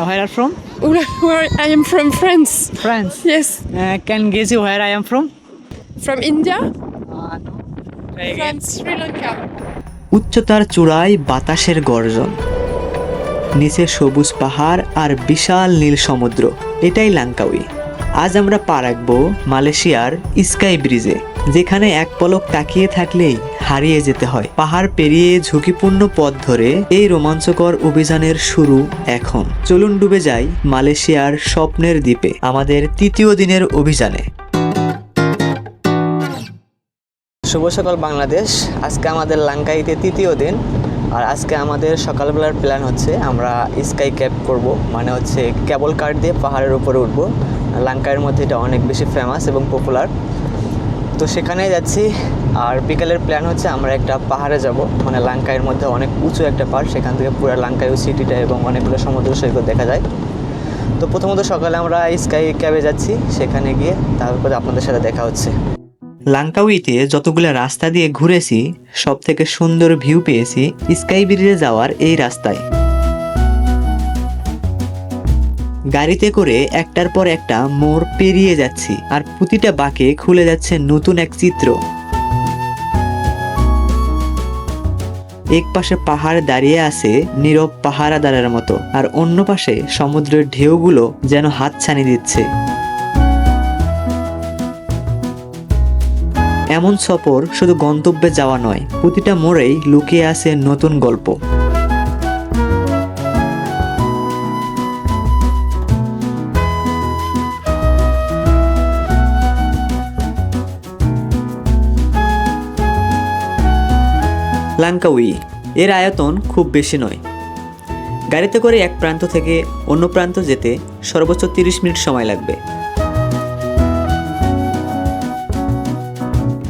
Uh, where are from? Where I am from France. France. Yes. Uh, can guess you where I am from? From India. Uh, no. Again. Sri Lanka. উচ্চতার চূড়ায় বাতাসের গর্জন নিচে সবুজ পাহাড় আর বিশাল নীল সমুদ্র এটাই লাঙ্কাউই আজ আমরা পা রাখব মালয়েশিয়ার স্কাই ব্রিজে যেখানে এক পলক তাকিয়ে থাকলেই হারিয়ে যেতে হয়। পাহাড় পেরিয়ে ঝুঁকিপূর্ণ পথ ধরে এই রোমাঞ্চকর অভিযানের শুরু এখন। চলুন ডুবে যাই মালয়েশিয়ার স্বপ্নের দ্বীপে, আমাদের তৃতীয় দিনের অভিযানে। শুভ সকাল বাংলাদেশ। আজকে আমাদের লাঙ্কাইতে তৃতীয় দিন। আর আজকে আমাদের সকালবেলার প্ল্যান হচ্ছে আমরা স্কাই ক্যাব করব। মানে হচ্ছে কেবল কার দিয়ে পাহাড়ের উপরে উঠবো। লাঙ্কাইয়ের মধ্যে এটা অনেক বেশি ফেমাস এবং পপুলার তো সেখানে যাচ্ছি। আর বিকালের প্ল্যান হচ্ছে আমরা একটা পাহাড়ে যাব। মানে লাঙ্কাইয়ের মধ্যে অনেক উঁচু একটা পাহাড়, সেখান থেকে পুরো লাঙ্কাই সিটিটা এবং অনেকগুলো সমুদ্র সৈকত দেখা যায়। তো প্রথমত সকালে আমরা স্কাই ক্যাবে যাচ্ছি, সেখানে গিয়ে তারপরে আপনাদের সাথে দেখা হচ্ছে। লাঙ্কাউইতে যতগুলো রাস্তা দিয়ে ঘুরেছি সব থেকে সুন্দর ভিউ পেয়েছি স্কাই ব্রিজে যাওয়ার এই রাস্তায়। গাড়িতে করে একটার পর একটা মোড় পেরিয়ে যাচ্ছি আর প্রতিটা বাঁকে খুলে যাচ্ছে নতুন এক চিত্র। এক পাশে পাহাড় দাঁড়িয়ে আছে নীরব পাহারাদারের মতো আর অন্য পাশে সমুদ্রের ঢেউগুলো যেন হাত ছানি দিচ্ছে। এমন সফর শুধু গন্তব্যে যাওয়া নয়, প্রতিটা মোড়েই লুকিয়ে আছে নতুন গল্প। লাঙ্কাউই। এর আয়তন খুব বেশি নয়। গাড়িতে করে এক প্রান্ত থেকে অন্য প্রান্ত যেতে সর্বোচ্চ তিরিশ মিনিট সময় লাগবে।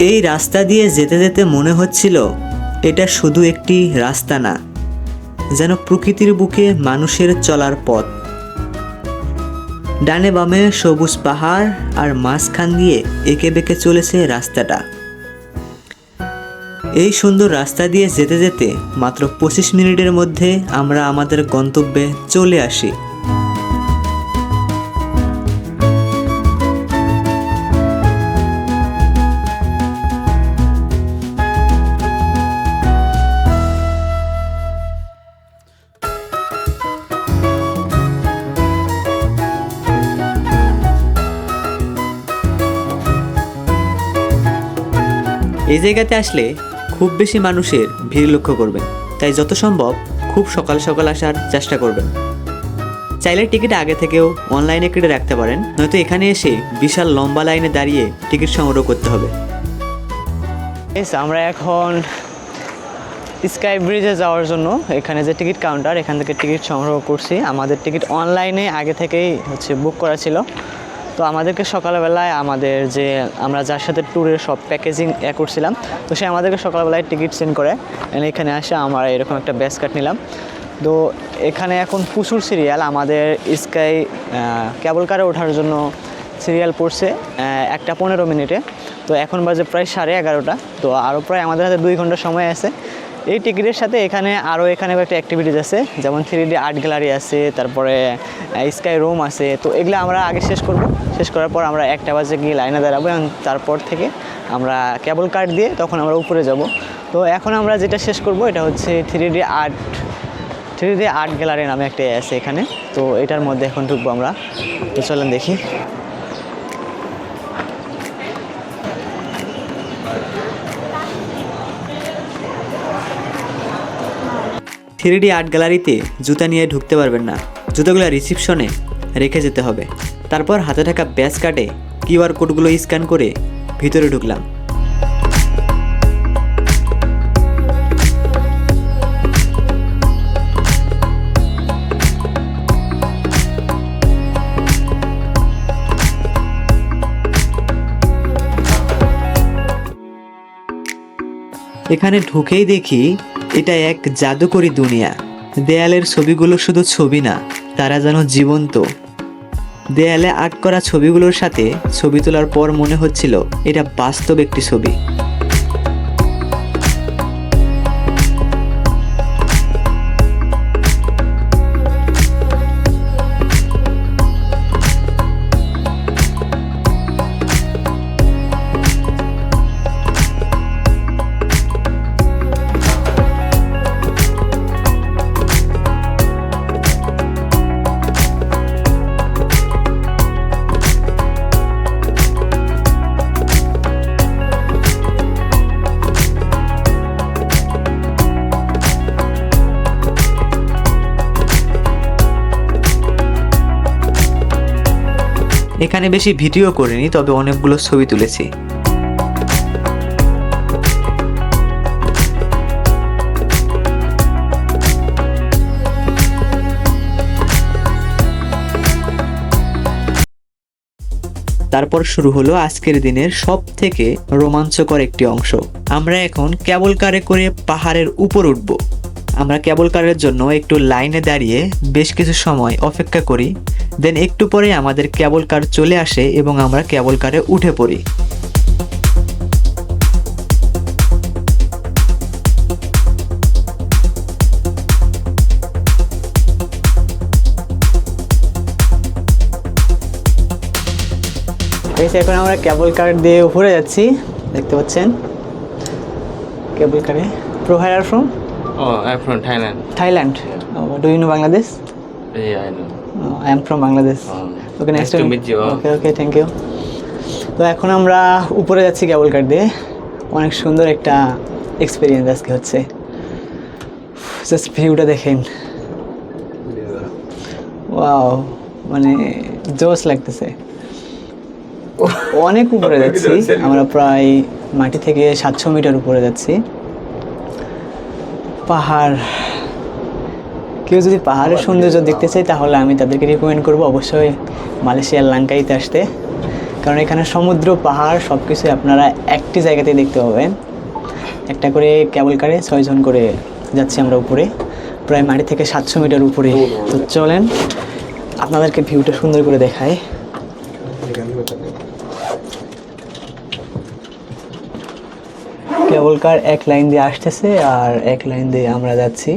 এই রাস্তা দিয়ে যেতে যেতে মনে হচ্ছিল, এটা শুধু একটি রাস্তা না, যেন প্রকৃতির বুকে মানুষের চলার পথ। ডানে বামে সবুজ পাহাড় আর মাঝখান দিয়ে এঁকে বেঁকে চলেছে রাস্তাটা। এই সুন্দর রাস্তা দিয়ে যেতে যেতে মাত্র পঁচিশ মিনিটের মধ্যে আমরা আমাদের গন্তব্যে চলে আসি। এই জায়গাতে আসলে খুব বেশি মানুষের ভিড় লক্ষ্য করবেন। তাই যত সম্ভব খুব সকাল সকাল আসার চেষ্টা করবেন। চাইলে টিকিট আগে থেকেও অনলাইনে কেটে রাখতে পারেন, নয়তো এখানে এসে বিশাল লম্বা লাইনে দাঁড়িয়ে টিকিট সংগ্রহ করতে হবে। আমরা এখন স্কাই ব্রিজে যাওয়ার জন্য এখানে যে টিকিট কাউন্টার এখান থেকে টিকিট সংগ্রহ করছি। আমাদের টিকিট অনলাইনে আগে থেকেই হচ্ছে বুক করা ছিল। তো আমাদেরকে সকালবেলায় আমাদের যে, আমরা যার সাথে ট্যুরের সব প্যাকেজিং এ করছিলাম, তো সে আমাদেরকে সকালবেলায় টিকিট সেন্ড করে এখানে আসে আমরা এরকম একটা ব্যাস কাট নিলাম। তো এখানে এখন প্রচুর সিরিয়াল আমাদের স্কাই কেবল কারে ওঠার জন্য সিরিয়াল পড়ছে একটা পনেরো মিনিটে। তো এখন বাজে প্রায় সাড়ে এগারোটা, তো আরও প্রায় আমাদের হাতে দুই ঘণ্টা সময় আছে। এই টিকিটের সাথে এখানে আরও এখানে একটা অ্যাক্টিভিটিস আছে, যেমন থ্রি ডি আর্ট গ্যালারি আছে, তারপরে স্কাই রুম আছে। তো এগুলো আমরা আগে শেষ করব। শেষ করার পর আমরা একটা বাজে গিয়ে লাইনে দাঁড়াবো এবং তারপর থেকে আমরা কেবল কার্ড দিয়ে তখন আমরা উপরে যাব। তো এখন আমরা যেটা শেষ করব, এটা হচ্ছে three D art three D art gallery নামে একটা আছে এখানে। তো এটার মধ্যে এখন ঢুকবো আমরা। চলেন দেখি। থ্রি ডি আর্ট গ্যালারিতে জুতা নিয়ে ঢুকতে পারবেন না। জুতোগুলো রিসিপশনে রেখে যেতে হবে। তারপর হাতে থাকা ব্যাস কার্ডে কিউআর কোডগুলো স্ক্যান করে ভিতরে ঢুকলাম। এখানে ঢুকেই দেখি এটা এক জাদুকরী দুনিয়া। দেয়ালের ছবিগুলো শুধু ছবি না, তারা যেন জীবন্ত। দেয়ালে আর্ট করা ছবিগুলোর সাথে ছবি তোলার পর মনে হচ্ছিল এটা বাস্তব একটি ছবি। এখানে বেশি ভিডিও করিনি, তবে অনেকগুলো ছবি তুলেছি। তারপর শুরু হলো আজকের দিনের সব থেকে রোমাঞ্চকর একটি অংশ। আমরা এখন কেবল কারে করে পাহাড়ের উপর উঠব। আমরা কেবল কারের জন্য একটু লাইনে দাঁড়িয়ে বেশ কিছু সময় অপেক্ষা করি, দেন একটু পরে আমাদের কেবল কার চলে আসে এবং আমরা কেবল কারে উঠে পড়ি। যে এখন আমরা কেবল কার দিয়ে উপরে যাচ্ছি, দেখতে পাচ্ছেন? কেবল কারে provider from. Oh, I'm from Thailand. Thailand do you know Bangladesh Yeah, I know. I am from Bangladesh Oh, okay nice next to meet you. Okay okay thank you তো এখন আমরা উপরে যাচ্ছি কেবল কার দিয়ে। অনেক সুন্দর একটা এক্সপিরিয়েন্স আজকে হচ্ছে। জাস্ট ভিউটা দেখেন। ওয়াও মানে জোস লাগতেছে। অনেক উপরে যাচ্ছি। আমরা প্রায় মাটি থেকে সাতশো মিটার উপরে যাচ্ছি। পাহাড়। কেউ যদি পাহাড়ের সৌন্দর্য দেখতে চায়, তাহলে আমি তাদেরকে রিকমেন্ড করব অবশ্যই মালয়েশিয়ার লাঙ্কাইতে আসতে। কারণ এখানে সমুদ্র, পাহাড় সব কিছুই আপনারা একটি জায়গাতেই দেখতে পাবেন। একটা করে কেবল কারে ছয়জন করে যাচ্ছি আমরা উপরে। প্রায় মাটি থেকে সাতশো মিটার উপরে। তো চলেন, আপনাদেরকে ভিউটা সুন্দর করে দেখায় কেবল কার এক লাইন দিয়ে আসতেছে আর এক লাইন দিয়ে আমরা যাচ্ছি।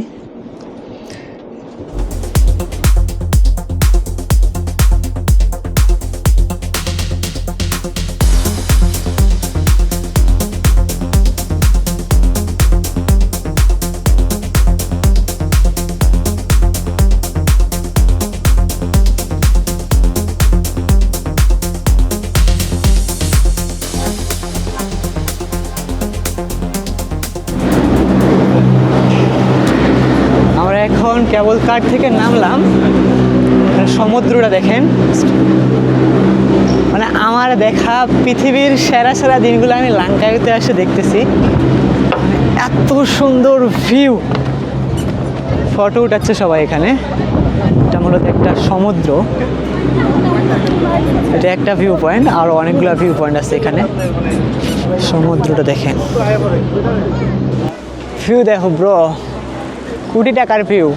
কেবল কার থেকে নামলাম? সমুদ্রটা দেখেন। মানে আমার দেখা পৃথিবীর সেরা সেরা দিনগুলো আমি লাঙ্কাইতে এসে দেখতেছি। এত সুন্দর ভিউ ফটো উঠাচ্ছে সবাই এখানে। এটা মূলত একটা সমুদ্র। এটা একটা ভিউ পয়েন্ট আর অনেকগুলো ভিউ পয়েন্ট আছে এখানে। সমুদ্রটা দেখেন। ভিউ দেখো ব্রো কোটি টাকার ভিউ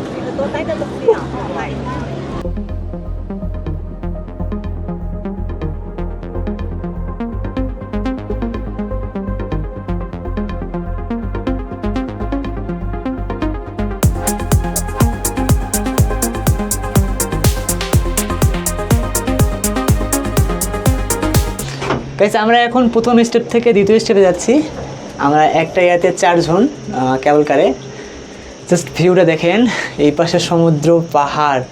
গাইস আমরা এখন প্রথম স্টেপ থেকে দ্বিতীয় স্টেপে যাচ্ছি। আমরা একটা ইয়াতে চারজন কেবল কারে জাস্ট ভিউটা দেখেন, এই পাশে সমুদ্র, পাহাড়।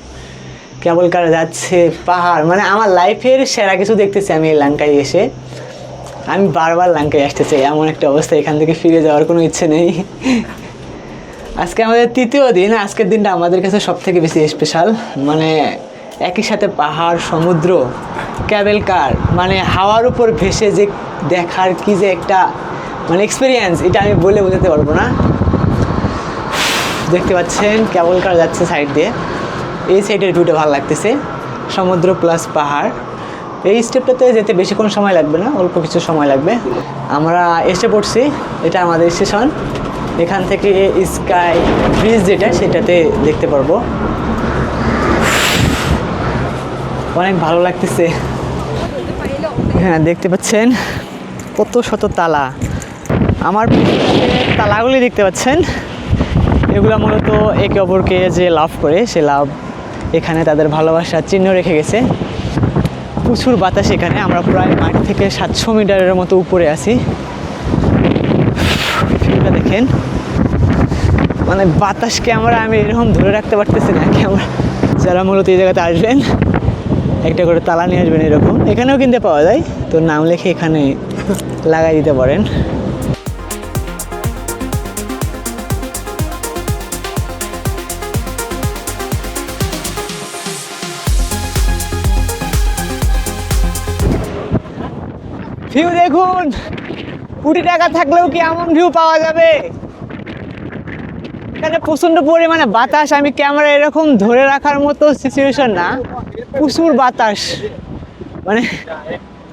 কেবল কারে যাচ্ছে, পাহাড়। মানে আমার লাইফের সেরা কিছু দেখতেছি আমি এই লাঙ্কায় এসে। আমি বারবার লাঙ্কায় আসতে চাই, এমন একটা অবস্থা, এখান থেকে ফিরে যাওয়ার কোনো ইচ্ছে নেই। আজকে আমাদের তৃতীয় দিন, আজকের দিনটা আমাদের কাছে সব থেকে বেশি স্পেশাল মানে একই সাথে পাহাড়, সমুদ্র ক্যাবেল কার। মানে হাওয়ার উপর ভেসে যে দেখার কি যে একটা মানে এক্সপিরিয়েন্স এটা আমি বলে বোঝাতে পারব না। দেখতে পাচ্ছেন কেবল কার যাচ্ছে সাইড দিয়ে। এই সাইডের ভিউটা ভালো লাগতেছে। সমুদ্র প্লাস পাহাড়। এই স্টেপটাতে যেতে বেশিক্ষণ সময় লাগবে না, অল্প কিছু সময় লাগবে। আমরা এসে পড়ছি, এটা আমাদের স্টেশন এখান থেকে স্কাই ব্রিজ যেটা, সেটাতে দেখতে পারব। অনেক ভালো লাগতেছে। হ্যাঁ দেখতে পাচ্ছেন কত শত তালা। আমার তালাগুলি দেখতে পাচ্ছেন। এগুলো মূলত একে অপরকে যে লাভ করে, সে লাভ এখানে তাদের ভালোবাসার চিহ্ন রেখে গেছে। প্রচুর বাতাস এখানে, আমরা প্রায় মাঠ থেকে সাতশো মিটারের মতো উপরে আছি। ভিউটা দেখেন। মানে বাতাস ক্যামেরা আমি এরকম ধরে রাখতে পারতেছি না ক্যামেরা যারা মূলত এই জায়গাতে আসবেন, একটা করে তালা নিয়ে আসবেন এরকম। এখানেও কিনতে পাওয়া যায়, তো নাম লিখে এখানে লাগাই দিতে পারেন। ভিউ দেখুন। কোটি টাকা থাকলেও কি এমন ভিউ পাওয়া যাবে? এখানে প্রচণ্ড পরিমাণে বাতাস। আমি ক্যামেরা এরকম ধরে রাখার মতো সিচুয়েশন না। প্রচুর বাতাস। মানে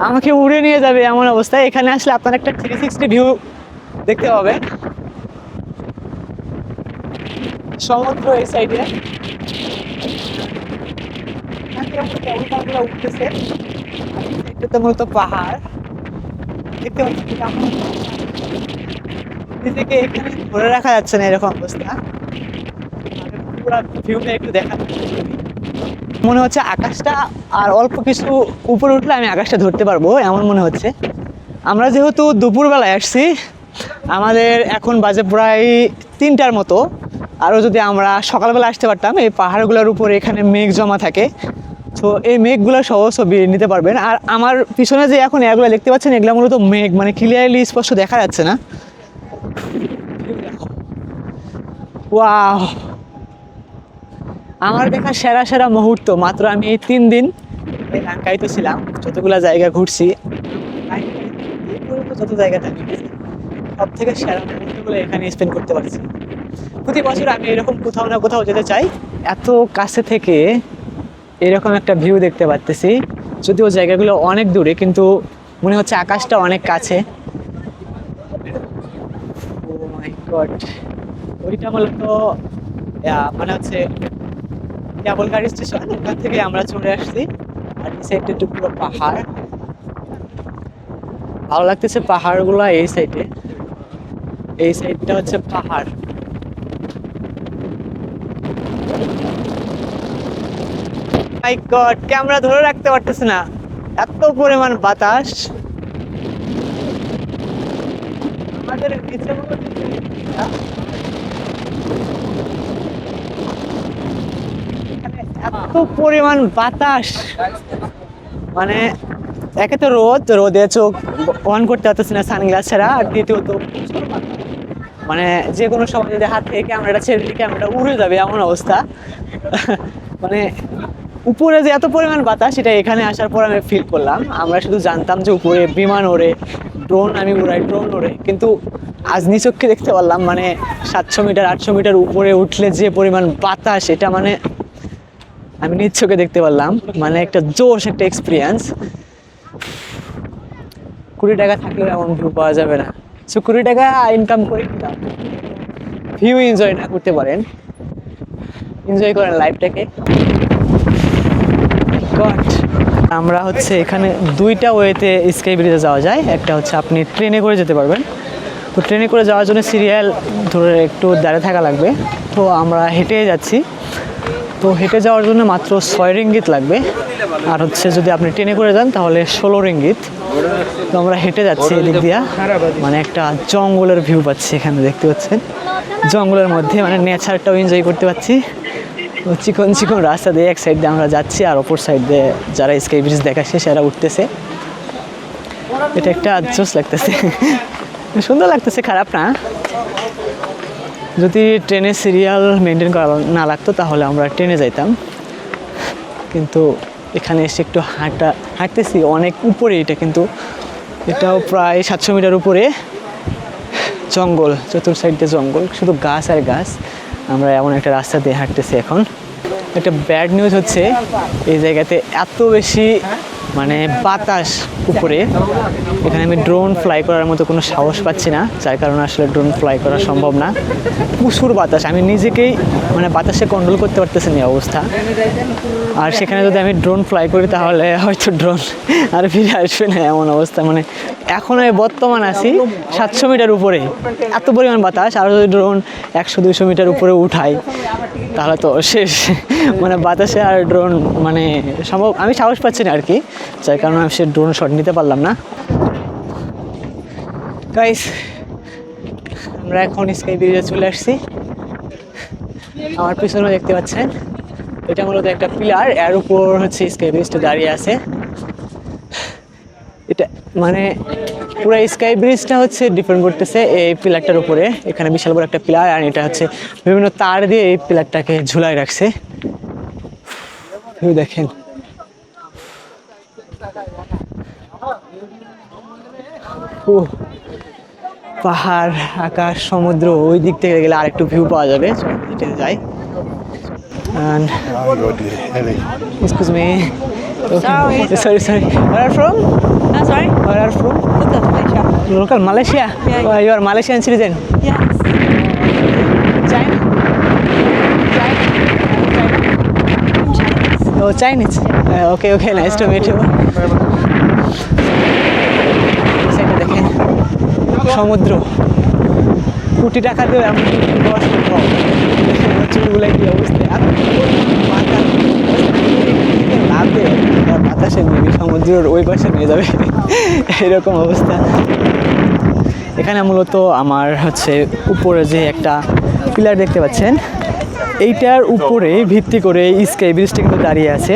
আমাকে উড়ে নিয়ে যাবে এমন অবস্থায়। এখানে আসলে আপনার একটা থ্রি সিক্সটি ভিউ দেখতে পাবেন। সমুদ্র এই সাইডে উঠতেছে। মূলত পাহাড়। দেখতে পাচ্ছি নিজেকে এখানে ধরে রাখা যাচ্ছে না এরকম অবস্থা। ভিউটা একটু দেখা মনে হচ্ছে আকাশটা আর অল্প কিছু উপরে উঠলে আমি আকাশটা ধরতে পারব, এমন মনে হচ্ছে। আমরা যেহেতু দুপুরবেলায় আসছি, আমাদের এখন বাজে প্রায় তিনটার মতো। আরও যদি আমরা সকালবেলা আসতে পারতাম, এই পাহাড়গুলোর উপরে এখানে মেঘ জমা থাকে তো এই মেঘগুলো সহ ছবি নিতে পারবেন। আর আমার পিছনে যে এখন এগুলো দেখতে পাচ্ছেন, এগুলো মূলত মেঘ মানে ক্লিয়ারলি স্পষ্ট দেখা যাচ্ছে না। ওয়াও আমার দেখা সেরা সেরা মুহূর্ত মাত্র আমি এই তিন দিন এই লাঙ্কাইতে ছিলাম। যতগুলো জায়গা ঘুরছি যত জায়গা থাকি সব থেকে সেরা মুহূর্তগুলো এখানে স্পেন্ড করতে পারছি। প্রতি বছর আমি এরকম কোথাও না কোথাও যেতে চাই। এত কাছে থেকে এরকম একটা ভিউ দেখতে পারতেছি। যদিও জায়গাগুলো অনেক দূরে, কিন্তু মনে হচ্ছে আকাশটা অনেক কাছে। ও ওইটা মূলত মানে হচ্ছে কেবল গাড়ি স্টেশন, ওখান থেকে আমরা চলে আসছি। আর এই সাইডটা একটু পুরো পাহাড়। ভালো লাগতেছে পাহাড়গুলো এই সাইডে এই সাইডটা হচ্ছে পাহাড়। মাই গড ক্যামেরা ধরে রাখতে পারতেছে না। এত পরিমাণ বাতাস। আমাদের মনে এত পরিমাণ বাতাস। মানে একে তো রোদ রোদে চোখ অন করতে পারতেছি না সানগ্লাস ছাড়া। আর দ্বিতীয়ত মানে যে কোনো সময় যদি হাত থেকে ক্যামেরাটা ছেড়ে দিই ক্যামেরাটা উড়ে যাবে, এমন অবস্থা। মানে উপরে যে এত পরিমাণ বাতাস, সেটা এখানে আসার পর আমি ফিল করলাম। আমরা শুধু জানতাম যে উপরে বিমান ওড়ে ড্রোন আমি উড়াই ড্রোন ওড়ে। কিন্তু আজ নিচক্ষে দেখতে পারলাম মানে সাতশো মিটার, আটশো মিটার উপরে উঠলে যে পরিমাণ বাতাস, এটা মানে আমি চোখে দেখতে পারলাম। মানে একটা জোশ একটা এক্সপিরিয়েন্স কুড়ি টাকা থাকলেও এমন ভিউ পাওয়া যাবে না। সো কুড়ি টাকা ইনকাম করে। ভিউ এনজয় না করতে পারেন। এনজয় করেন লাইফটাকে গড আমরা হচ্ছে এখানে দুইটা ওয়েতে স্কাই ব্রিজে যাওয়া যায়। একটা হচ্ছে আপনি ট্রেনে করে যেতে পারবেন। তো ট্রেনে করে যাওয়ার জন্য সিরিয়াল ধরে একটু দাঁড়িয়ে থাকা লাগবে। তো আমরা হেঁটে যাচ্ছি। তো হেঁটে যাওয়ার জন্য মাত্র ছয় রিঙ্গিত লাগবে। আর হচ্ছে যদি আপনি ট্রেনে করে যান, তাহলে ষোলো রিঙ্গিত। তো আমরা হেঁটে যাচ্ছি এদিক দিয়া। মানে একটা জঙ্গলের ভিউ পাচ্ছি এখানে, দেখতে পাচ্ছেন? জঙ্গলের মধ্যে মানে নেচারটাও এনজয় করতে পারছি চিকন চিকন রাস্তা দিয়ে এক সাইড দিয়ে আমরা যাচ্ছি আর অপর সাইড দিয়ে যারা স্কাই ব্রিজ দেখাচ্ছে সেরা উঠতেছে। এটা একটা আজস লাগতেছে। সুন্দর লাগতেছে, খারাপ না। যদি ট্রেনের সিরিয়াল মেনটেন করা না লাগতো, তাহলে আমরা ট্রেনে যাইতাম। কিন্তু এখানে এসে একটু হাঁটা, হাঁটতেছি অনেক উপরে এটা কিন্তু। এটাও প্রায় সাতশো মিটার উপরে। জঙ্গল, চতুর সাইডে জঙ্গল, শুধু গাছ আর গাছ। আমরা এমন একটা রাস্তা দিয়ে হাঁটতেছি এখন। একটা ব্যাড নিউজ হচ্ছে, এই জায়গাতে এত বেশি মানে বাতাস উপরে। এখানে আমি ড্রোন ফ্লাই করার মতো কোনো সাহস পাচ্ছি না, যার কারণে আসলে ড্রোন ফ্লাই করা সম্ভব না। প্রচুর বাতাস, আমি নিজেকেই মানে বাতাসে কন্ট্রোল করতে পারতেছি না অবস্থা। আর সেখানে যদি আমি ড্রোন ফ্লাই করি তাহলে হয়তো ড্রোন আর ফিরে আসবে না এমন অবস্থা মানে এখন আমি বর্তমান আছি সাতশো মিটার উপরে। এত পরিমাণ বাতাস, আর যদি ড্রোন একশো দুশো মিটার উপরে উঠাই, তাহলে তো শেষ। মানে বাতাসে আর ড্রোন মানে সম্ভব আমি সাহস পাচ্ছি না আর কি, যার কারণে আমি সে ড্রোন শট নিতে পারলাম না। গাইস আমরা এখন স্কাই ব্রিজে চলে আসছি। আমার পিছনে দেখতে পাচ্ছেন, এটা মূলত একটা পিলার এর উপর হচ্ছে স্কাই ব্রিজটা দাঁড়িয়ে আছে। এটা মানে পুরো স্কাই ব্রিজটা হচ্ছে ডিপেন্ড করতেছে এই পিলারটার উপরে। এখানে বিশাল বড় একটা পিলার আর এটা হচ্ছে বিভিন্ন তার দিয়ে এই পিলারটাকে ঝুলাই রাখছে। দেখেন। ও পাহাড় আকাশ সমুদ্র ওই দিক থেকে গেলে আরেকটু ভিউ পাওয়া যাবে। হেঁটে যাই। Me. Sorry. sorry, sorry. Where are you from? Ah, sorry? Where are you from? Local, Malaysia. Local Malaysia. Yeah. Oh, you are Malaysian citizen. Yes. China. China. Oh, Chinese. Uh, okay, okay. Nice to meet you. সেটা দেখেন সমুদ্র কোটি টাকা দিয়ে এমন কিছু পাওয়া সম্ভব দেখেন আমার চুলগুলো কি অবস্থা আর আর বাতাসে মেবি সমুদ্রের ওই পাশে নিয়ে যাবে। এরকম অবস্থা। এখানে মূলত আমার হচ্ছে উপরে যে একটা পিলার দেখতে পাচ্ছেন, এইটার উপরে ভিত্তি করে স্কাই ব্রিজটা কিন্তু দাঁড়িয়ে আছে।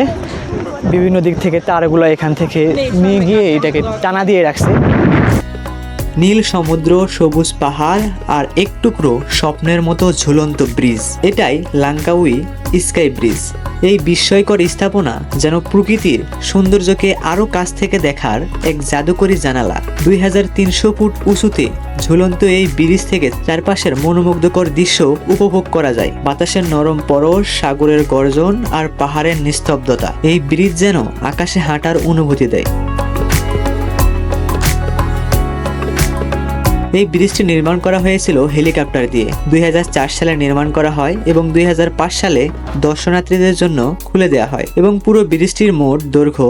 বিভিন্ন দিক থেকে তারগুলো এখান থেকে নিয়ে গিয়ে এটাকে টানা দিয়ে রাখছে। নীল সমুদ্র, সবুজ পাহাড় আর এক টুকরো স্বপ্নের মতো ঝুলন্ত ব্রিজ। এটাই লাঙ্কাউই স্কাই ব্রিজ। এই বিস্ময়কর স্থাপনা যেন প্রকৃতির সৌন্দর্যকে আরও কাছ থেকে দেখার এক জাদুকরী জানালা। দুই হাজার তিনশো ফুট উঁচুতে ঝুলন্ত এই ব্রিজ থেকে চারপাশের মনোমুগ্ধকর দৃশ্য উপভোগ করা যায়। বাতাসের নরম পরশ, সাগরের গর্জন আর পাহাড়ের নিস্তব্ধতা। এই ব্রিজ যেন আকাশে হাঁটার অনুভূতি দেয়। এই ব্রিজটি নির্মাণ করা হয়েছিল হেলিকপ্টার দিয়ে। দুই হাজার চার সালে নির্মাণ করা হয় এবং দুই হাজার পাঁচ সালে দর্শনার্থীদের জন্য খুলে দেওয়া হয় এবং পুরো ব্রিজটির মোট দৈর্ঘ্য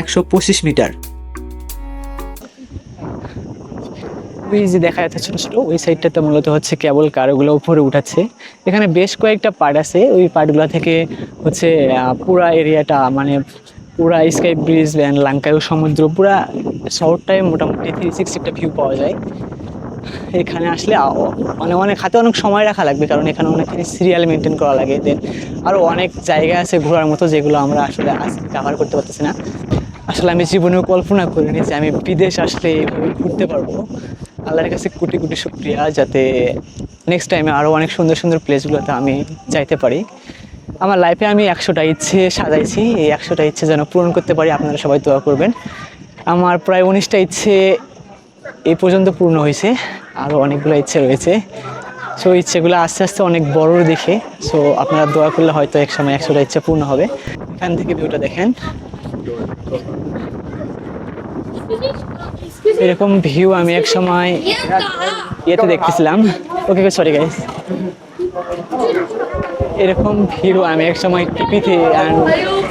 একশো পঁচিশ মিটার। যে দেখা যাচ্ছে ছোটো ছোটো। ওই সাইডটাতে মূলত হচ্ছে কেবল কারগুলো উপরে উঠাচ্ছে। এখানে বেশ কয়েকটা পার্ট আছে। ওই পার্টগুলো থেকে হচ্ছে পুরা এরিয়াটা মানে পুরা স্কাই ব্রিজ অ্যান্ড লাঙ্কায়ু সমুদ্র, পুরা শহরটায় মোটামুটি থ্রি সিক্সটি একটা ভিউ পাওয়া যায়। এখানে আসলে মানে অনেক হাতে অনেক সময় রাখা লাগবে, কারণ এখানে অনেক সিরিয়াল মেনটেন করা লাগে। দেন আরও অনেক জায়গা আছে ঘোরার মতো যেগুলো আমরা আসলে আজকে কাভার করতে পারতেছি না। আসলে আমি জীবনেও কল্পনা করিনি যে আমি বিদেশ আসলে এভাবে ঘুরতে পারব। আল্লাহর কাছে কোটি কোটি শুক্রিয়া যাতে নেক্সট টাইমে আরও অনেক সুন্দর সুন্দর প্লেসগুলোতে আমি যাইতে পারি। আমার লাইফে আমি একশোটা ইচ্ছে সাজাইছি, এই একশোটা ইচ্ছে যেন পূরণ করতে পারি, আপনারা সবাই দোয়া করবেন। আমার প্রায় উনিশটা ইচ্ছে এই পর্যন্ত পূর্ণ হয়েছে। আরও অনেকগুলো ইচ্ছে রয়েছে। সো ইচ্ছেগুলো আস্তে আস্তে অনেক বড় দেখে। সো আপনারা দোয়া করলে হয়তো এক সময় একশোটা ইচ্ছা পূর্ণ হবে। এখান থেকে ভিউটা দেখেন। এরকম ভিউ আমি এক সময় ইয়েতে দেখতেছিলাম। ওকে সরি গাইস এরকম ভিউ আমি এক সময় টিভিতে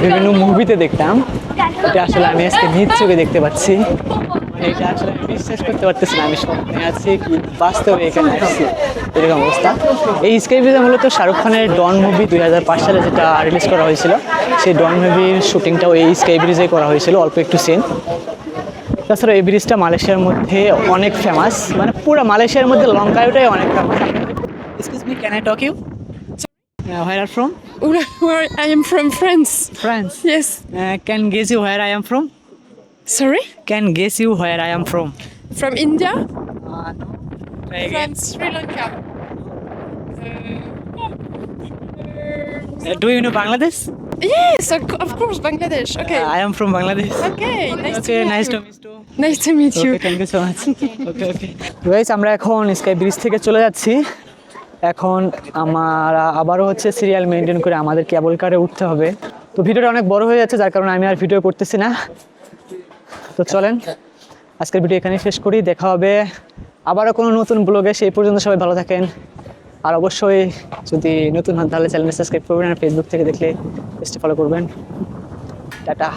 বিভিন্ন মুভিতে দেখতাম। এটা আসলে আমি আজকে নিজ চোখে দেখতে পাচ্ছি। এটা আসলে বিশ্বাস করতে পারতেছি না আমি স্বপ্নে আছি কি বাস্তবে এখানে আসছি এরকম অবস্থা। এই স্কাই ব্রিজে মূলত শাহরুখ খানের ডন মুভি দুই হাজার পাঁচ সালে যেটা রিলিজ করা হয়েছিল সেই ডন মুভির শুটিংটাও এই স্কাই ব্রিজে করা হয়েছিল অল্প একটু সিন তাছাড়া এই ব্রিজটা মালয়েশিয়ার মধ্যে অনেক ফেমাস মানে পুরো মালয়েশিয়ার মধ্যে লঙ্কায়টাই অনেক famous excuse me can I talk you where are from Where where I am from France. France Yes. Can guess you where I am from Sorry? Can guess you where I am from From India? Uh, no. From Sri Lanka. Do you know Bangladesh Yes, of of course, Bangladesh. Okay. I am from Bangladesh Okay, nice okay to meet nice you. To meet to Nice to meet you. Okay thank you so much okay okay guys আমরা এখন sky bridge থেকে চলে যাচ্ছি এখন আমার আবারও হচ্ছে serial maintain করে আমাদের কেবল কারে উঠতে হবে তো ভিডিওটা অনেক বড় হয়ে যাচ্ছে যার কারণে আমি আর ভিডিও করতেছি না তো চলেন, আজকের ভিডিও এখানে শেষ করি, দেখা হবে আবারও কোনো নতুন ব্লগে, সেই পর্যন্ত সবাই ভালো থাকেন। আর অবশ্যই যদি নতুন হন, তাহলে চ্যানেল সাবস্ক্রাইব করবেন আর ফেসবুক থেকে দেখলে ফলো করবেন। টাটা।